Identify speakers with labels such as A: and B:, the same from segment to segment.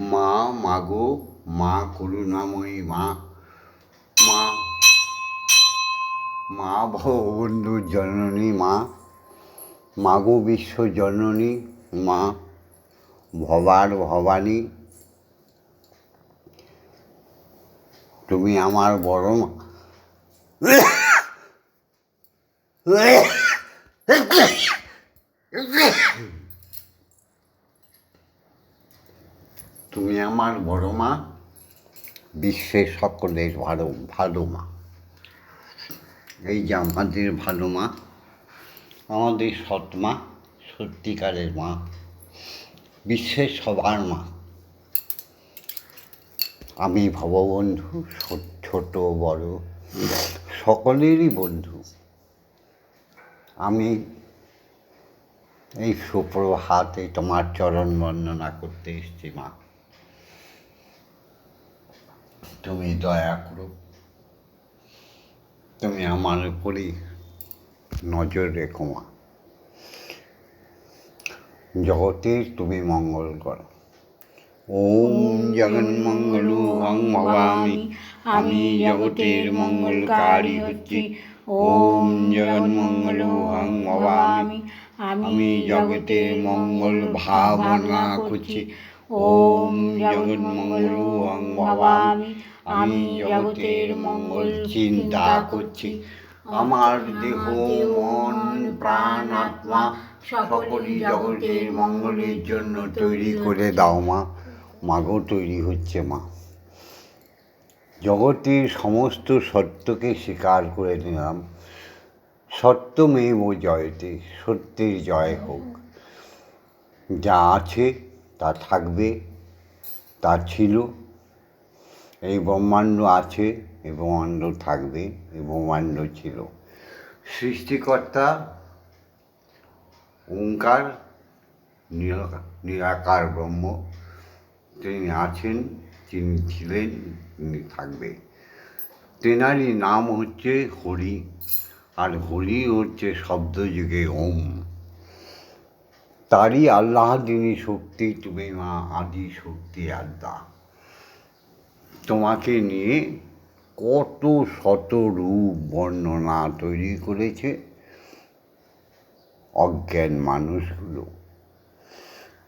A: মা, মাগো, মা, করুণাময়ী মা মা মা ভববন্ধু জননী মা, মাগো বিশ্ব জননী মা, ভবার ভবানী। তুমি আমার বড় মা তুমি আমার বড় মা বিশ্বের সকলের ভালো ভালো মা। এই যে আমাদের ভালো মা, আমাদের সৎ মা, সত্যিকারের মা, বিশ্বের সবার মা। আমি ভববন্ধু, ছোট বড় সকলেরই বন্ধু। আমি এই সুপ্রভাতে তোমার চরণ বর্ণনা করতে এসেছি মা। তুমি দয়া করো। তুমি আমার উপরই নজর রেখো মা। জগতের তুমি মঙ্গল করো। ওম জগন্মঙ্গল হং ভবামি। আমি জগতের মঙ্গলকারী হচ্ছি। ওম জগন্মঙ্গল হং ভবামি। আমি জগতের মঙ্গল ভাবনা করছি। ওম জগন্মঙ্গল ভবামি আমি জগতের মঙ্গল চিন্তা করছি আমার দেহ মন প্রাণ আত্মা সকলই জগতের মঙ্গলের জন্য তৈরি করে দাও মা মাগো তৈরি হচ্ছে মা জগতের সমস্ত সত্যকে স্বীকার করে নিলাম সত্যমেব জয়তে সত্যের জয় হোক যা আছে তা থাকবে, তা ছিল। এই ব্রহ্মাণ্ড আছে, এই ব্রহ্মাণ্ড থাকবে, এই ব্রহ্মাণ্ড ছিল। সৃষ্টিকর্তা, ওঙ্কার নিরাকার ব্রহ্ম, তিনি আছেন, তিনি ছিলেন, তিনি থাকবে। তেনারই নাম হচ্ছে হরি, আর হরি হচ্ছে শব্দযুগে ওম। তারই আল্লাহ যিনি শক্তি, তুমি মা আদি শক্তি আদ্যা তোমাকে নিয়ে কত শত রূপ বর্ণনা তৈরি করেছে অজ্ঞান মানুষগুলো।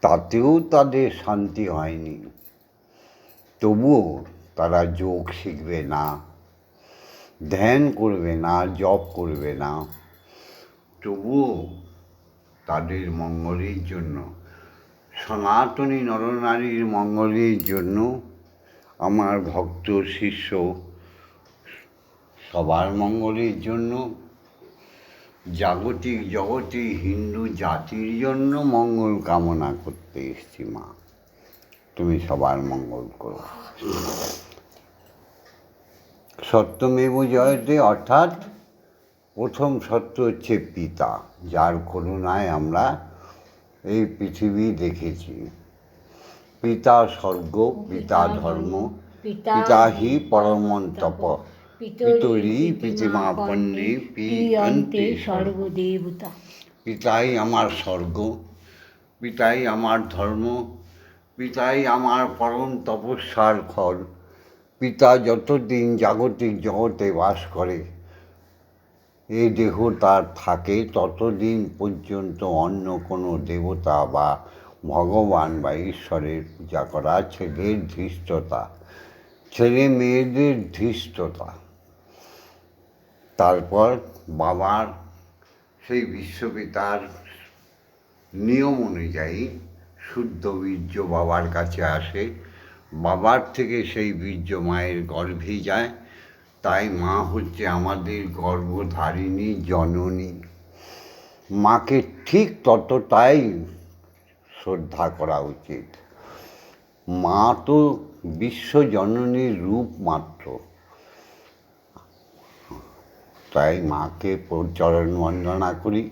A: তাতেও তাদের শান্তি হয়নি। তবুও তারা যোগ শিখবে না, ধ্যান করবে না, জপ করবে না। তবুও তাদের মঙ্গলের জন্য, সনাতনী নরনারীর মঙ্গলের জন্য আমার ভক্ত শিষ্য সবার মঙ্গলের জন্য, জাগতিক জগতে হিন্দু জাতির জন্য মঙ্গল কামনা করতে এসছি মা। তুমি সবার মঙ্গল করো। সত্যমেব জয়তে অর্থাৎ প্রথম সত্য হচ্ছে পিতা যার করুণায় আমরা এই পৃথিবী দেখেছি। পিতা স্বর্গ পিতা ধর্ম পিতা হি পরমন্তপ। পিতরি পিতিমা পন্নে পিয়ন্তে
B: সর্বদেবতা
A: পিতাই আমার স্বর্গ পিতাই আমার ধর্ম পিতাই আমার পরম তপস্যার ফল। পিতা যতদিন জাগতিক জগতে বাস করে এই দেহ তার থাকে ততদিন পর্যন্ত অন্য কোনো দেবতা বা ভগবান বা ঈশ্বরের পূজা করা ছেলের ধৃষ্টতা, ছেলে মেয়েদের ধৃষ্টতা। তারপর বাবার সেই বিশ্বপিতার নিয়ম অনুযায়ী শুদ্ধ বীর্য বাবার কাছে আসে। বাবার থেকে সেই বীর্য মায়ের গর্ভে যায়। তাই মা হচ্ছে আমাদের গর্ভধারিণী জননী। মাকে ঠিক ততটাই শ্রদ্ধা করা উচিত। মা তো বিশ্বজননীর রূপ মাত্র। তাই মাকে চরণ বন্দনা করি।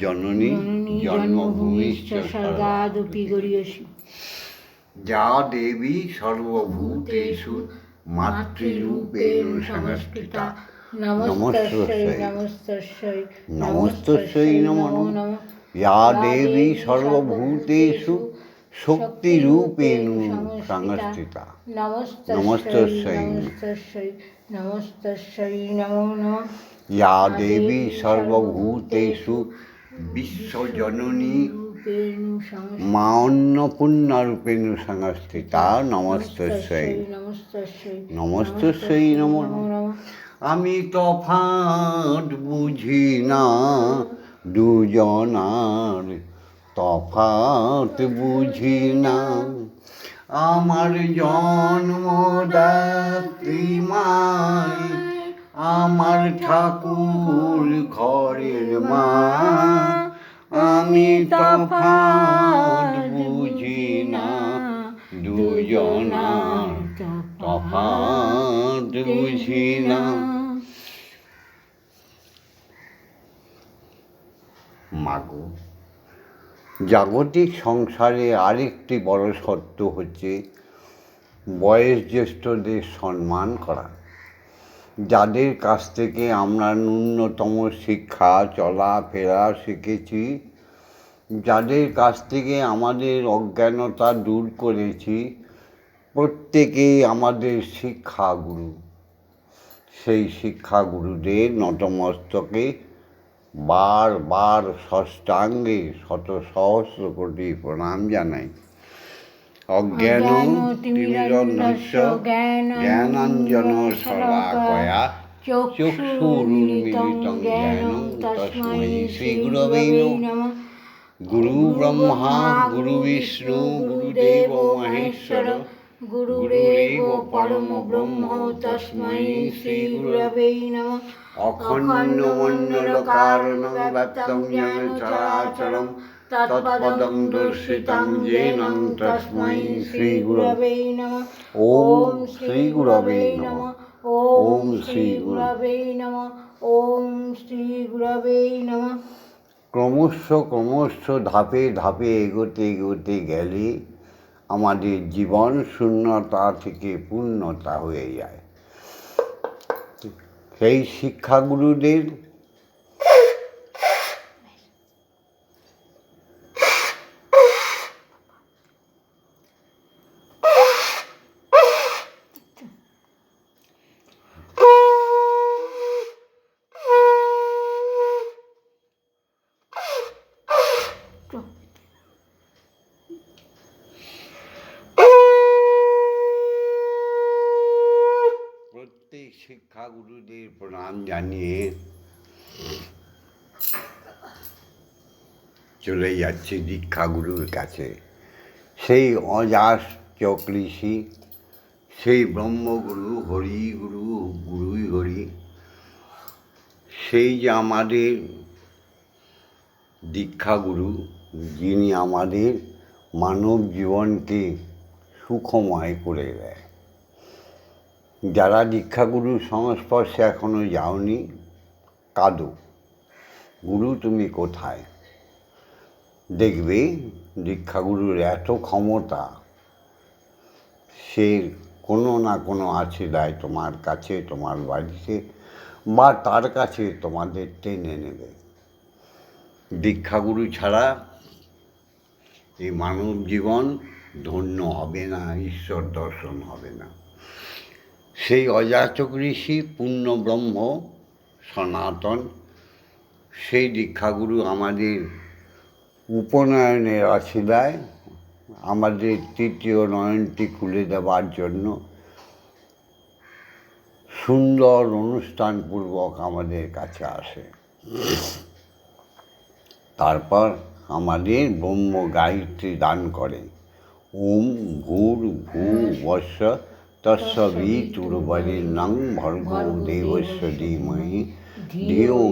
A: জননী
B: গরিয়সী
A: যা দেবী সর্বভূতেষু মাতৃরূপেণ সংস্কৃতা
B: নমস্তস্যৈ
A: নমো নমঃ। ইয়া দেবী সর্বভূতেষু শক্তিরূপেণু সংস্থিতা
B: নমস্তস্যৈ নমস্তস্যৈ নমো নমঃ।
A: ইয়া দেবী সর্বভূতেষু বিশ্বজননী মা অন্নপূর্ণারূপেণু সংস্থিতা নমস্তস্যৈ।
B: নমস্তস্যৈ
A: নমস্তস্যৈ। নমো আমি তফাৎ বুঝি না দুজনার তফাৎ বুঝি না। আমার জন্মদাত্রী মাই আমার ঠাকুর ঘরের মা। আমি তফাৎ বুঝি না দুজনার তফাৎ বুঝি না? মাগো জাগতিক সংসারে আরেকটি বড় সত্য হচ্ছে বয়স জ্যেষ্ঠদের সম্মান করা। যাদের কাছ থেকে আমরা ন্যূনতম শিক্ষা, চলাফেরা শিখেছি, যাদের কাছ থেকে আমাদের অজ্ঞানতা দূর করেছি প্রত্যেকেই আমাদের শিক্ষাগুরু। সেই শিক্ষাগুরুদের নতমস্তকে বারবার ষষ্ঠাঙ্গে শত সহস্র কোটি প্রণাম জানাই। অজ্ঞান তিমিরন্ধস্য জ্ঞানাঞ্জন শলাকয়া চক্ষুরুন্মিলিতং জ্ঞানং তস্मै শ্রীগুরবে নমঃ। গুরু ব্রহ্মা গুরু বিষ্ণু গুরুদেব মহেশ্বর
B: গুরুরেব পরম ব্রহ্ম তস্मै শ্রী গুরবে নমঃ।
A: অখণ্ড মণ্ডল কারণং ব্যক্তং জন চরাচরম তৎপদং দর্শিতং যেনং তস্मै শ্রী গুরবে
B: নমঃ
A: ওম শ্রী গুরবে নমঃ
B: ওম শ্রী গুরবে নমঃ ওম শ্রী নমঃ
A: ক্রমশ ক্রমশ ধাপে ধাপে এগোতে এগোতে গেলে আমাদের জীবন শূন্যতা থেকে পূর্ণতা হয়ে যায়। সেই শিক্ষাগুরুদের প্রত্যেক শিক্ষাগুরুদের প্রণাম জানিয়ে চলে যাচ্ছে দীক্ষাগুরুর কাছে। সেই অজাস চক সেই ব্রহ্মগুরু হরি গুরু গুরুই হরি, সেই যে আমাদের দীক্ষাগুরু, যিনি আমাদের মানব জীবনকে সুখময় করে দেয়। যারা দীক্ষাগুরুর সংস্পর্শে এখনও যাওনি, কাঁদো, গুরু তুমি কোথায়? দেখবে দীক্ষাগুরুর এত ক্ষমতা, সে কোনো না কোনো আছে দেয় তোমার কাছে, তোমার বাড়িতে বা তার কাছে তোমাদের টেনে নেবে। দীক্ষাগুরু ছাড়া এই মানব জীবন ধন্য হবে না, ঈশ্বর দর্শন হবে না। সেই অযাচক ঋষি পূর্ণ ব্রহ্ম সনাতন, সেই দীক্ষাগুরু আমাদের উপনয়নের অশিলায় আমাদের তৃতীয় নয়নটি খুলে দেওয়ার জন্য সুন্দর অনুষ্ঠানপূর্বক আমাদের কাছে আসে। তারপর আমাদের ব্রহ্ম গায়ত্রী দান করে। ওম ভূর ভূ বর্ষ তস্বী চুরবরে নং ভর্গ দেবস্ব ধীমহি ধিও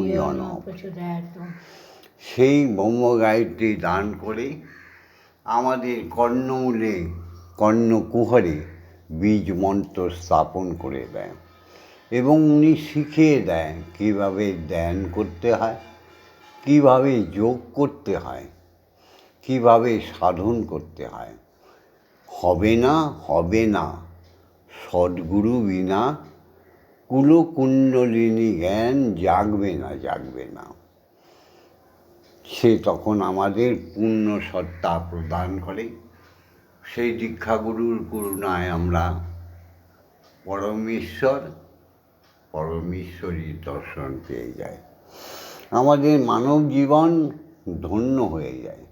A: সেই ব্রহ্ম গায়ত্রী দান করে আমাদের কর্ণমূলে, কর্ণকুহরে বীজ মন্ত্র স্থাপন করে দেয় এবং উনি শিখিয়ে দেন কীভাবে ধ্যান করতে হয়, কীভাবে যোগ করতে হয়, কীভাবে সাধন করতে হয়। হবে না হবে না, সদ্গুরু বিনা কুলকুণ্ডলিনী জ্ঞান জাগবে না জাগবে না। সে তখন আমাদের পূর্ণ সত্তা প্রদান করে। সেই দীক্ষাগুরুর করুণায় আমরা পরমেশ্বর পরমেশ্বরী দর্শন পেয়ে যাই। আমাদের মানব জীবন ধন্য হয়ে যায়।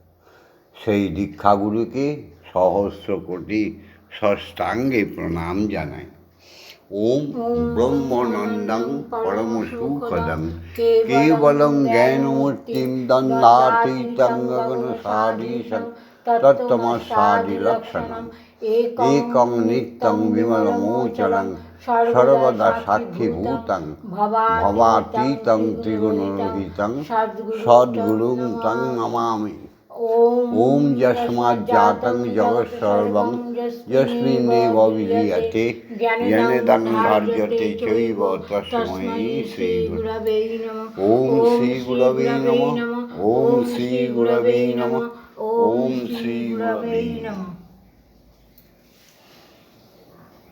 A: সেই দীক্ষাগুরুকে সহস্র কোটি ষষ্ঠাঙ্গে প্রণাম জানাই। ওম ব্রহ্মনন্দং পরম সুখদং কেবলং জ্ঞানমূর্তিম দন্দাতীতং তত্তমসাদিলক্ষণম একং নিত্যং বিমলমোচলং সর্বদা সাক্ষীভূতং ভবাতীতং ত্রিগুণরহিতং সদ্গুরুং তং নমামি ॐ यस्माज्जातं जगत्सर्वं यस्मिन्नेव विलीयते यनेदं धार्यते चैव तस्मै श्रीगुरवे ॐ श्रीगुरवे नमः ॐ श्रीगुरवे नमः ॐ শ্রীগুরবে নমঃ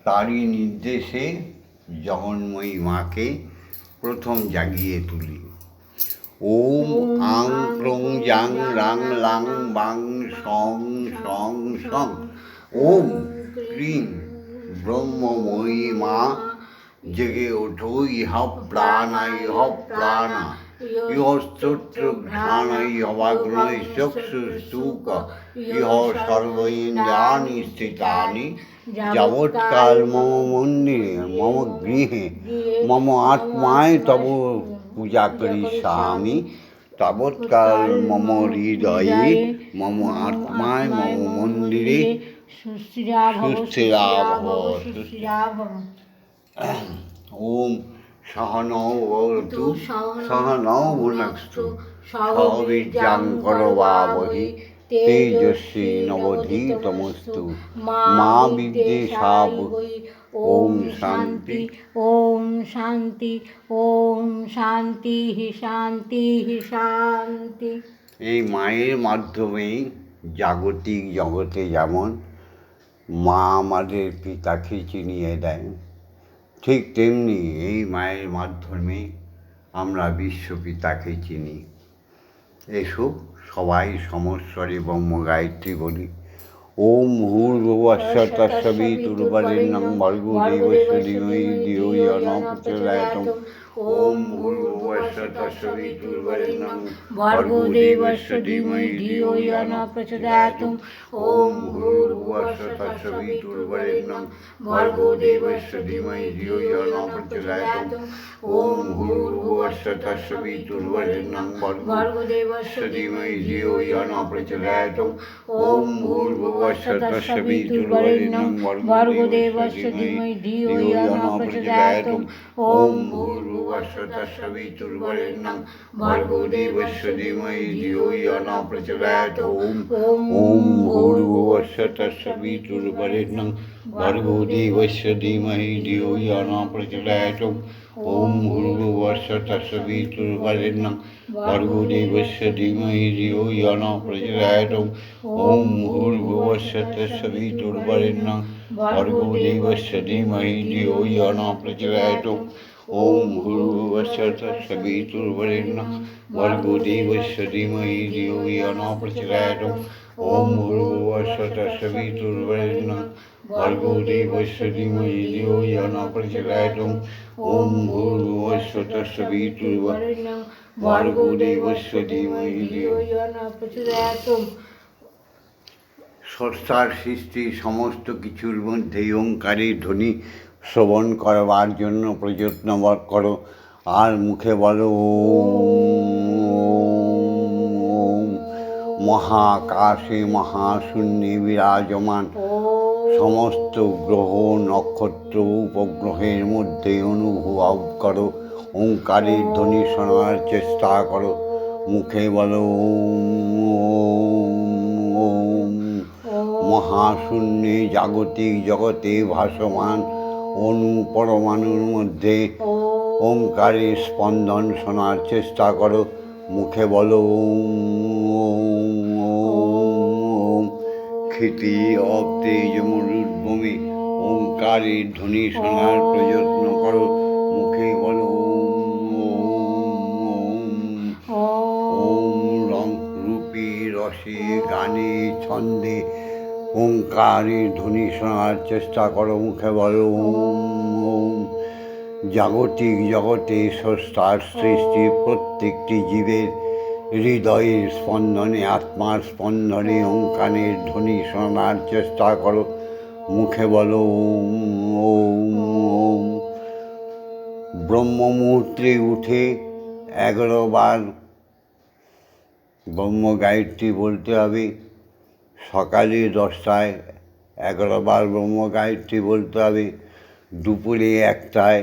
A: তারই নির্দেশে জগন্ময়ী মাকে প্রথম জাগিয়ে তুলি ওম আং ক্রং জাং রাং লাং বাং সং সং সং। ওম ক্রিং ব্রহ্মময়ী মা জেগে ওঠো ইহা প্রাণা ইহ প্রাণা। ইহ স্তোত্র ঘ্রাণা ইহবাগ্নয় চক্ষু সুখ। ইহ সর্ব ইন্দ্রাণি স্থিতানি। যাবৎকাল মম মন্দিরে মম গৃহে মম আত্মায় তব পূজা করি স্বামী। তাবৎকাল মম হৃদয়ে মম আত্মায় মম মন্দিরে। ওম সহনৌ ভবতু সহনৌ ভুনস্তু সহবীর্যাং করবাবহি তেজস্বী নবধীতমস্তু। মা বিদ্যেষাবহি ওম শান্তি
B: ওম শান্তি ওম শান্তি শান্তি শান্তি।
A: এই মায়ের মাধ্যমেই জাগতিক জগতে যেমন মা আমাদের পিতাকে চিনিয়ে দেয় ঠিক তেমনি এই মায়ের মাধ্যমে আমরা বিশ্বপিতাকে চিনি। এসো সবাই সমস্বরে ব্রহ্ম গায়ত্রী বলি। ওম ভূর্ভুবস্য তস্যবি তুর্বরেণ্যং ভর্গো দেবস্য ধীমহি ধিয়ো ইয় ন প্রচোদয়াৎ ওম ভূর্ভুবস্য তস্যবি তুর্বরেণ্যং
B: ভর্গো দেবস্য ধীমহি ধিয়ো ইয় ন প্রচোদয়াৎ
A: ওম ভূর্ভুবস্য তস্যবি তুর্বরেণ্যং ভর্গো দেবস্য ধীমহি ধিয়ো ইয় ন প্রচোদয়াৎ ওম ভূর্ভুবস্য তস্যবি তুর্বরেণ্যং ভর্গো
B: ভর্গো দেবস্য
A: धीमहि धियो यो न प्रचोदयात् ॐ भूर्भुवस्स तस्य वितुर्वरेण्यं
B: भर्गो देवस्य धीमहि धियो यो न प्रचोदयात्
A: ॐ भूर्भुवस्स तस्य वितुर्वरेण्यं भर्गो देवस्य धीमहि धियो यो न प्रचोदयात् ॐ भूर्भुवस्स तस्य वितुर्वरेण्यं भर्गो देवस्य धीमहि धियो यो न प्रचोदयात् ॐ भूर्भुवस्स तस्य वितुर्वरेण्यं भर्गो देवस्य धीमहि धियो यो न प्रचोदयात् ॐ भूर्भुवस्स तस्य वितुर्वरेण्यं भर्गो देवस्य धीमहि धियो यो न प्रचोदयात् ॐ भूर्भुवस्स तस्य वितुर्वरेण्यं भर्गो देवस्य धीमहि धियो यो न प्रचोदयात् ॐ भूर्भुवस्स तस्य वितुर्वरेण्यं भर्गो देवस्य धीमहि धियो यो न प्रचोदयात् ॐ भूर्भुवस्स तस्य वितुर्वरेण्यं ভর্গো দেবস্য ধীমহি ধিয়ো
B: ইয় ন প্রচোদয়াৎ
A: স্রষ্টার সৃষ্টি সমস্ত কিছুর মধ্যে ওঙ্কারের ধ্বনি শ্রবণ করবার জন্য প্রযত্ন করো, আর মুখে বলো মহাকাশে মহাশূন্যে বিরাজমান। সমস্ত গ্রহ নক্ষত্র উপগ্রহের মধ্যে অনুভব করো ওঙ্কারের ধ্বনি শোনার চেষ্টা করো, মুখে বলো মহাশূন্যে জাগতিক জগতে ভাসমান অনু পরমাণুর মধ্যে। ওঙ্কারের স্পন্দন শোনার চেষ্টা করো। মুখে বলো ক্ষিতি অব তেজ মরুদ্ভূমি। ওঙ্কারের ধ্বনি শোনার প্রযত্ন করো। মুখে বলো ওম ওম ওম রং রূপে রসে গানে ছন্দে ওঙ্কারের ধ্বনি শোনার চেষ্টা করো মুখে বলো, ওম ওম। জাগতিক জগতে স্রষ্টার সৃষ্টি প্রত্যেকটি জীবের হৃদয়ের স্পন্দনে, আত্মার স্পন্দনে ওঙ্কারের ধ্বনি শোনার চেষ্টা করো মুখে বলো, ওম ওম ওম। ব্রহ্ম মুহূর্তে উঠে এগারো বার ব্রহ্ম গায়ত্রী বলতে হবে সকালে দশটায় এগারো বার ব্রহ্ম গায়ত্রী বলতে হবে, দুপুরে একটায়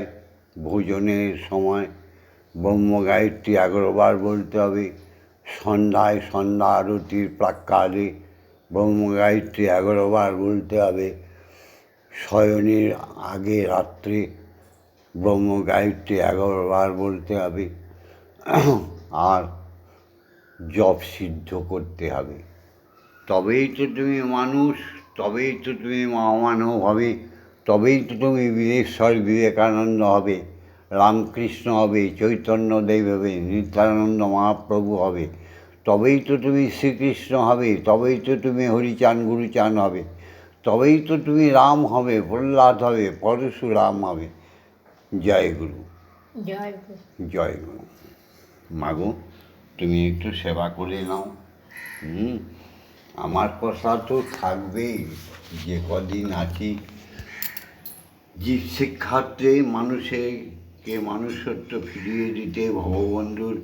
A: ভোজনের সময় ব্রহ্ম গায়ত্রী এগারো বার বলতে হবে, সন্ধ্যায় সন্ধ্যা আরতির প্রাক্কালে ব্রহ্ম গায়ত্রী এগারো বার বলতে হবে, শয়নের আগে রাত্রে ব্রহ্ম গায়ত্রী এগারো বার বলতে হবে, আর জপ সিদ্ধ করতে হবে। তবেই তো তুমি মানুষ তবেই তো তুমি মহামানব হবে তবেই তো তুমি বীরেশ্বর বিবেকানন্দ হবে রামকৃষ্ণ হবে চৈতন্য দেব হবে নিত্যানন্দ মহাপ্রভু হবে তবেই তো তুমি শ্রীকৃষ্ণ হবে তবেই তো তুমি হরিচান গুরুচান হবে তবেই তো তুমি রাম হবে প্রহ্লাদ হবে পরশুরাম হবে। জয় গুরু।
B: জয় গুরু।
A: জয় গুরু। মাগো তুমি একটু সেবা করে নাও। হুম। আমার কথা তো থাকবেই, যে কদিন আছি। জীব শিক্ষার্থে মানুষকে মানুষত্ব ফিরিয়ে দিতে ভগবন্ধুর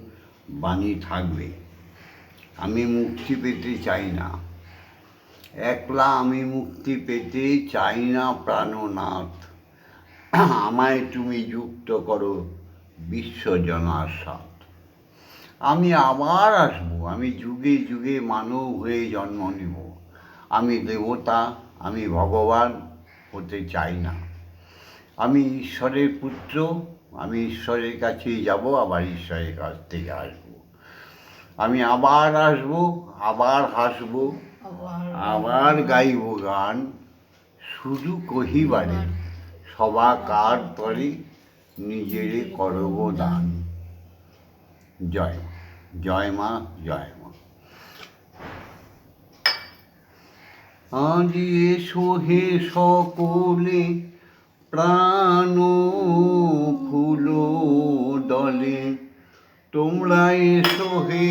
A: বাণী থাকবে। আমি মুক্তি পেতে চাই না। একলা আমি মুক্তি পেতে চাই না প্রাণনাথ। আমায় তুমি যুক্ত করো বিশ্বজনার সাথ আমি আবার আসব আমি যুগে যুগে মানব হয়ে জন্ম নিব। আমি দেবতা আমি ভগবান হতে চাই না। আমি ঈশ্বরের পুত্র আমি ঈশ্বরের কাছেই যাব আবার ঈশ্বরের কাছ থেকে আসব। আমি আবার আসব আবার হাসব
B: আবার
A: গাইব গান শুধু কহিবারে সবা কার তরে নিজেরে করব দান। জয় জয় মা জয় মা। আজ এসো হে সকলে, প্রাণ ফুল দলে। তোমরা এসো হে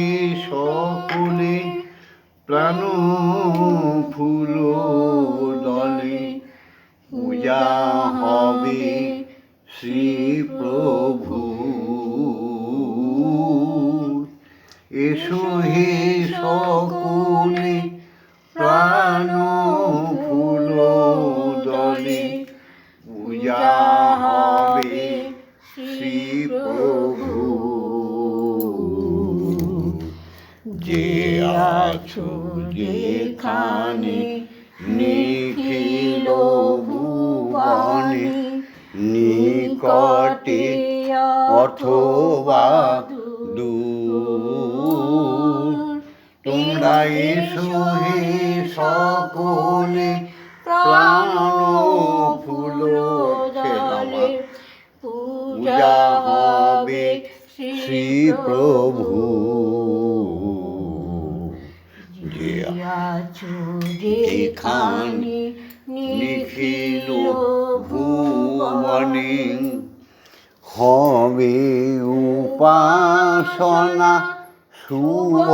A: সকলে, প্রাণ ফুল দলে। পূজা হবে শ্রী প্রভু এসো হে সকলে প্রাণ ফুল দলে পূজা হবে শ্রী প্রভু। যে আছো যেখানে, নিখিল ভুবনে, নিকটে অথবা তোমরা এসো হে সকলে প্রাণ ফুল পূজা হবে শ্রী প্রভু।
B: যেখানে
A: নিখিল ভুবনে, হবে উপাসনা শুভ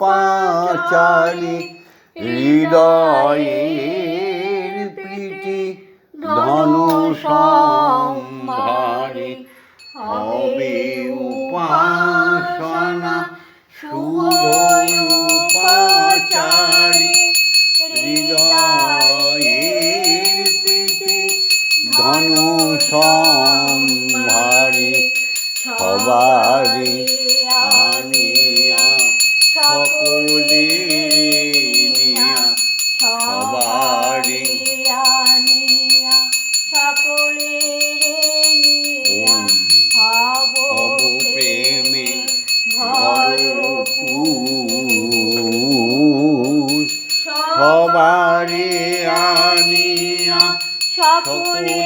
A: পাচারি হৃদয়ের প্রীতি ধনু সম্ভারে হবে উপাসনা শুভ উপাচারী হৃদয়ের প্রীতি ধনু সম্ভারে সবারে সকলে নিয়া সবারে
B: সকলে হব
A: প্রেমে
B: ভরপুর।
A: ভরপুর আনিয়া সকলে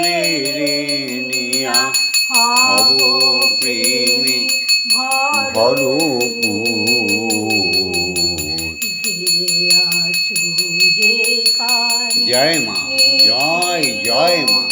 A: নিয়া হব প্রেমে ভরপুর। জয় মা জয় জয় মা।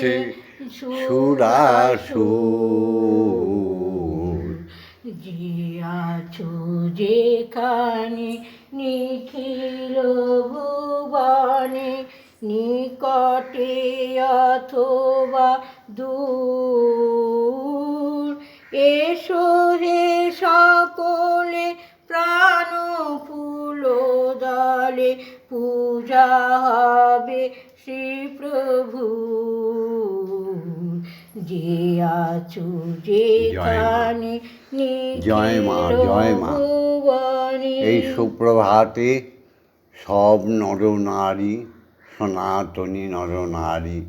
B: আছে
A: সুরাসুর।
B: যে আছো যেখানে নিখিল ভুবনে নিকটে অথবা দূর। এসো হে সকলে প্রাণ ফুল দলে পূজা হবে শ্রী প্রভু যে আছো যেখানে
A: জয় মা, জয় মা। এই সুপ্রভাতে সব নরনারী সনাতনী নরনারী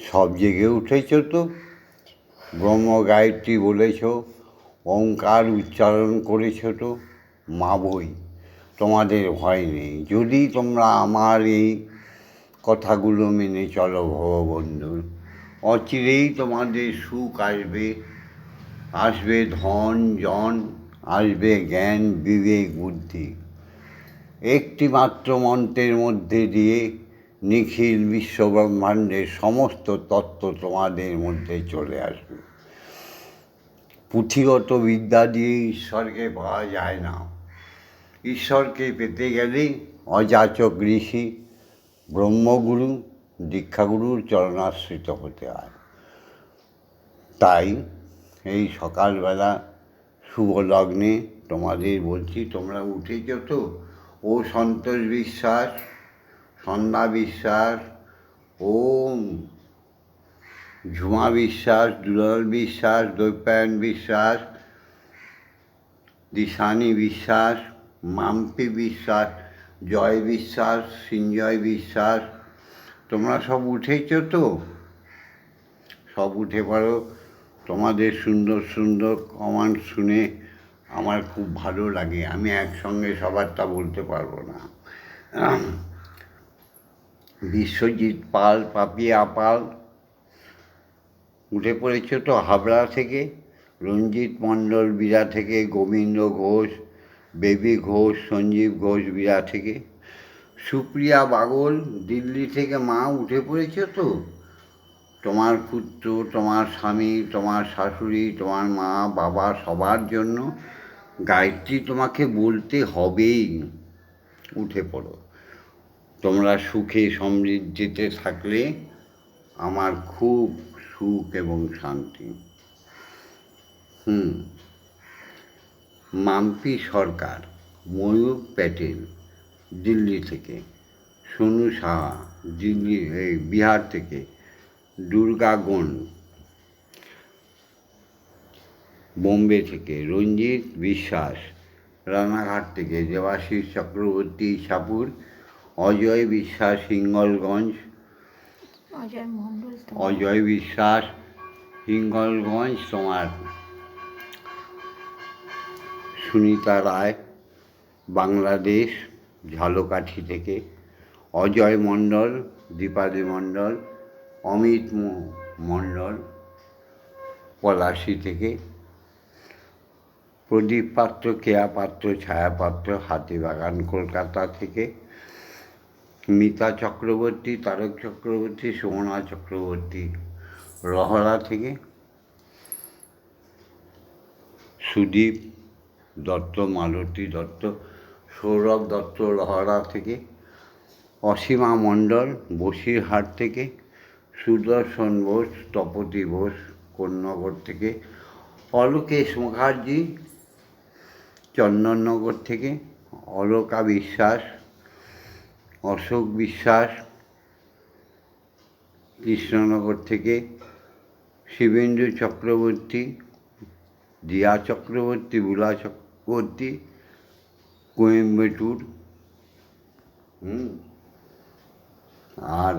A: সব জেগে উঠেছ তো? ব্রহ্ম গায়ত্রী বলেছ ওঙ্কার উচ্চারণ করেছ তো? মা বই তোমাদের ভয় নেই। যদি তোমরা আমার এই কথাগুলো মেনে চলো ভববন্ধু অচিরেই তোমাদের সুখ আসবে আসবে ধন, জন, আসবে জ্ঞান, বিবেক, বুদ্ধি। একটি মাত্র মন্ত্রের মধ্যে দিয়ে নিখিল বিশ্বব্রহ্মাণ্ডের সমস্ত তত্ত্ব তোমাদের মধ্যে চলে আসবে। পুঁথিগত বিদ্যা দিয়ে ঈশ্বরকে পাওয়া যায় না। ঈশ্বরকে পেতে গেলে অযাচক ঋষি ব্রহ্মগুরু দীক্ষাগুরুর চরণাশ্রিত হতে হয়। তাই এই সকালবেলা শুভ লগ্নে তোমাদের বলছি, তোমরা উঠেছ তো? ও সন্তোষ বিশ্বাস, সন্ধ্যা বিশ্বাস ও ঝুমা বিশ্বাস, দুলাল বিশ্বাস দৈপায়ন বিশ্বাস, দিশানি বিশ্বাস, মাম্পি বিশ্বাস জয় বিশ্বাস সিঞ্জয় বিশ্বাস, তোমরা সব উঠেছ তো? সব উঠে পারো তোমাদের সুন্দর সুন্দর কমান্ড শুনে আমার খুব ভালো লাগে। আমি একসঙ্গে সবারটা বলতে পারব না। বিশ্বজিৎ পাল, পাপিয়া পাল, উঠে পড়েছে তো হাবড়া থেকে? রঞ্জিত মণ্ডল বিরা থেকে গোবিন্দ ঘোষ বেবি ঘোষ, সঞ্জীব ঘোষ বিরা থেকে। সুপ্রিয়া বাগল, দিল্লি থেকে মা উঠে পড়েছে তো? তোমার পুত্র, তোমার স্বামী, তোমার শাশুড়ি, তোমার মা, বাবা সবার জন্য গায়ত্রী তোমাকে বলতে হবেই উঠে পড়ো। তোমরা সুখে সমৃদ্ধিতে থাকলে আমার খুব সুখ এবং শান্তি। হুম। মাম্পি সরকার ময়ূর প্যাটেল দিল্লি থেকে সোনু সাহা দিল্লি এই বিহার থেকে দুর্গা গণ বোম্বে থেকে রঞ্জিত বিশ্বাস রানাঘাট থেকে দেবাশিস চক্রবর্তী সাপুর অজয় বিশ্বাস হিঙ্গলগঞ্জ
B: অজয়
A: অজয় বিশ্বাস হিঙ্গলগঞ্জ তোমার। সুনিতা রায় বাংলাদেশ ঝালকাঠি থেকে অজয় মণ্ডল, দীপালি মণ্ডল, অমিত মণ্ডল, পলাশি থেকে প্রদীপ পাত্র, কেয়া পাত্র, ছায়া পাত্র, হাতিবাগান, কলকাতা থেকে মিতা চক্রবর্তী, তারক চক্রবর্তী সুমনা চক্রবর্তী, রহরা থেকে সুদীপ দত্ত মালতী দত্ত, সৌরভ দত্ত রহরা থেকে, অসীমা মণ্ডল বসিরহাট থেকে, সুদর্শন বোস, তপতি বোস কোন্নগর থেকে, অলোকেশ মুখার্জি চন্দননগর থেকে, অলোকা বিশ্বাস, অশোক বিশ্বাস কৃষ্ণনগর থেকে, শিবেন্দু চক্রবর্তী, দিয়া চক্রবর্তী, বুলা চক্রবর্তী কোয়েম্বেটুর, হুম, আর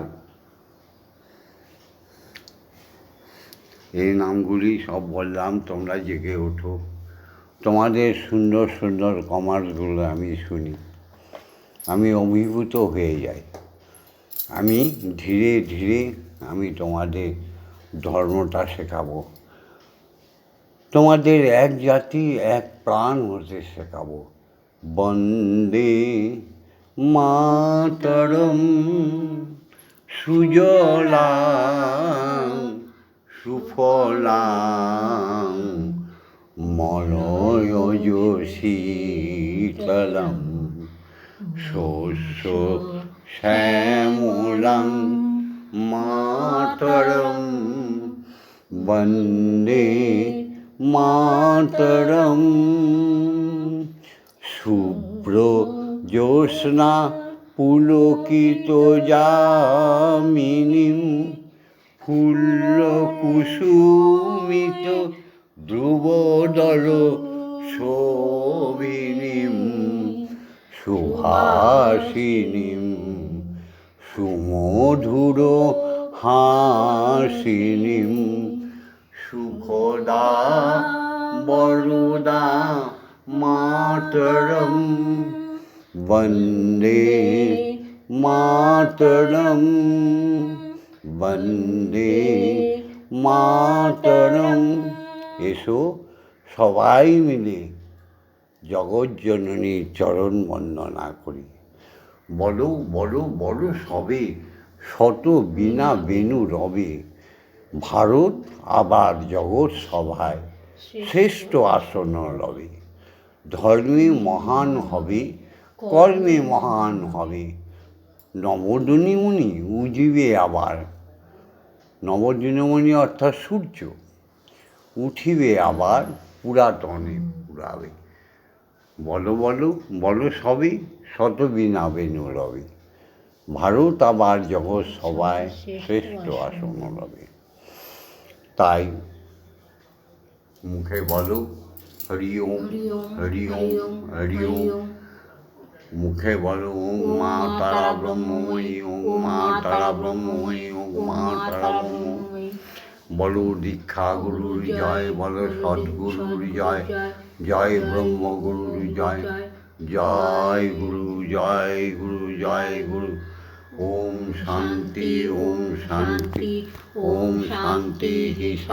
A: এই নামগুলি সব বললাম, তোমরা জেগে ওঠো। তোমাদের সুন্দর সুন্দর কমার্সগুলো আমি শুনি। আমি অভিভূত হয়ে যাই। আমি ধীরে ধীরে আমি তোমাদের ধর্মটা শেখাবো। তোমাদের এক জাতি, এক প্রাণ হতে শেখাবো। বন্দে মাতরম সুজলাং সুফলাং মলয়জ শস্য শ্যামলাং মাতরম। বন্দে মাতরম। শুভ্র জ্যোৎস্না পুলকিত যামিনীম ফুল্ল কুসুমিত ধ্রুবদর শোভিনীম সুহাসিনীম সুমধুর হাসিনীম। সুখদা বরুদা, মাতরম। বন্দে মাতরম। বন্দে মাতরম। এসো সবাই মিলে জগজ্জননীর চরণ বন্দনা করি। বলো বলো বলো সবে শত বিনা বেনু রবে। ভারত আবার জগৎ সভায় শ্রেষ্ঠ। আসন রবে ধর্মে মহান হবে কর্মে মহান হবে। নবদিনীমণি উজিবে আবার। নবদিনীমণি অর্থাৎ সূর্য উঠিবে আবার পুরাতনে পুরাবে। বলো বলো বলো সবই শত বিনা বেনু রবে ভারত আবার জগৎ সবাই শ্রেষ্ঠ আসন রবে তাই। মুখে বলো হরি ওম হরি ওম হরি ওম মুখে বলো ওম মা তারা ব্রহ্মময়ী ওম মা তারা ব্রহ্মময়ী ওম মা তারা ব্রহ্মময়ী। বলো দীক্ষা গুরুর জয় বলো সদ্গুরুর জয়। জয় ব্রহ্মগুরুর জয় জয়। গুরু জয় গুরু জয় গুরু ওম শান্তি ওম শান্তি ওম শান্তি